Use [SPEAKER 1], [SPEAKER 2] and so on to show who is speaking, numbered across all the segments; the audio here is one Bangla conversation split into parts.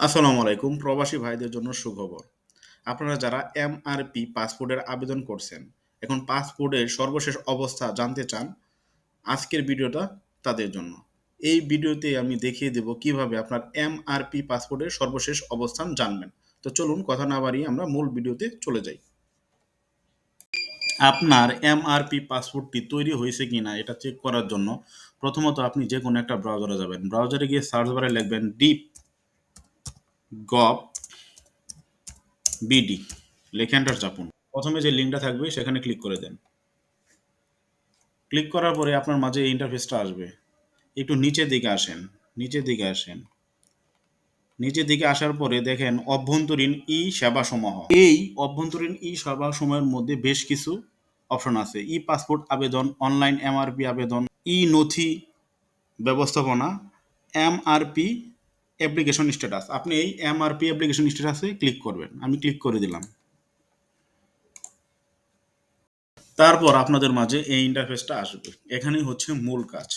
[SPEAKER 1] আসসালামু আলাইকুম, প্রবাসী ভাইদের জন্য সুখবর। আপনারা যারা এমআরপি পাসপোর্টের আবেদন করছেন, এখন পাসপোর্টের সর্বশেষ অবস্থা জানতে চান, আজকের ভিডিওটা তাদের জন্য। এই ভিডিওতে আমি দেখিয়ে দেব কীভাবে আপনার এমআরপি পাসপোর্টের সর্বশেষ অবস্থান জানবেন। তো চলুন, কথা না বাড়িয়ে আমরা মূল ভিডিওতে চলে যাই। আপনার এমআরপি পাসপোর্টটি তৈরি হয়েছে কি না এটা চেক করার জন্য প্রথমত আপনি যে কোনো একটা ব্রাউজারে যাবেন। ব্রাউজারে গিয়ে সার্চ বারে লিখবেন ডিপ গভ বিডি লিখে এন্টার চাপুন। প্রথমে যে লিঙ্কটা থাকবে, সেখানে ক্লিক করে দেন। ক্লিক করার পরে আপনার মাঝে এই ইন্টারফেসটা আসবে। একটু নিচের দিকে আসেন, নিচের দিকে আসেন। নিচের দিকে আসার পরে দেখেন অভ্যন্তরীণ ই সেবা সমূহ। এই অভ্যন্তরীণ ই সেবা সমূহের মধ্যে বেশ কিছু অপশন আছে। ই পাসপোর্ট আবেদন অনলাইন এমআরপি আবেদন, ই নথি ব্যবস্থাপনা এমআরপি অ্যাপ্লিকেশন স্ট্যাটাস আপনি এই এমআরপি অ্যাপ্লিকেশন স্ট্যাটাসে ক্লিক করবেন। আমি ক্লিক করে দিলাম। তারপর আপনাদের মাঝে এই ইন্টারফেসটা আসবে। এখানেই হচ্ছে মূল কাজ।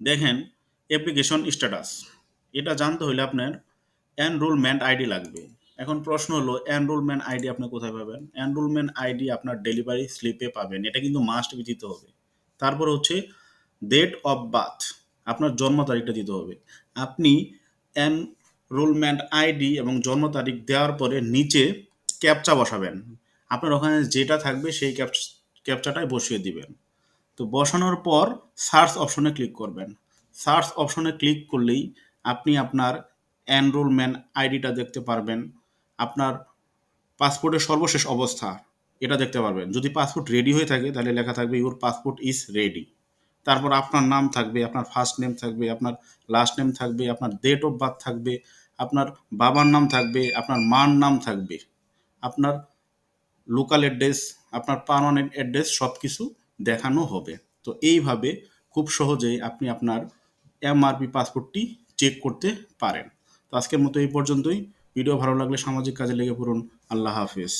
[SPEAKER 1] দেখেন অ্যাপ্লিকেশন স্ট্যাটাস এটা জানতে হলে আপনার এনরোলমেন্ট আইডি লাগবে। এখন প্রশ্ন হলো এনরোলমেন্ট আইডি আপনি কোথায় পাবেন? এনরোলমেন্ট আইডি আপনার ডেলিভারি স্লিপে পাবেন। এটা কিন্তু মাস্ট বি দিতে হবে। তারপর হচ্ছে ডেট অফ বার্থ আপনার জন্ম তারিখটা দিতে হবে। আপনি এনরোলমেন্ট আইডি এবং জন্ম তারিখ দেওয়ার পরে নিচে ক্যাপচা বসাবেন। আপনার ওখানে যেটা থাকবে সেই ক্যাপচ ক্যাপচাটাই বসিয়ে দিবেন। তো বসানোর পর সার্চ অপশনে ক্লিক করবেন। সার্চ অপশনে ক্লিক করলেই আপনি আপনার এনরোলমেন্ট আইডিটা দেখতে পারবেন। আপনার পাসপোর্টের সর্বশেষ অবস্থা এটা দেখতে পারবেন। যদি পাসপোর্ট রেডি হয়ে থাকে তাহলে লেখা থাকবে, ইউর পাসপোর্ট ইজ রেডি। তারপর আপনার নাম থাকবে, আপনার ফার্স্ট নেম থাকবে, আপনার লাস্ট নেম থাকবে, আপনার ডেট অফ বার্থ থাকবে, আপনার বাবার নাম থাকবে, আপনার মার নাম থাকবে, আপনার লোকাল অ্যাড্রেস আপনার পারমানেন্ট অ্যাড্রেস সব কিছু দেখানো হবে। তো এইভাবে খুব সহজেই আপনি আপনার এমআরপি পাসপোর্টটি চেক করতে পারেন। তো আজকের মতো এই পর্যন্তই। ভিডিও ভালো লাগলে সামাজিক কাজে লেগে পড়ুন। আল্লাহ হাফিজ।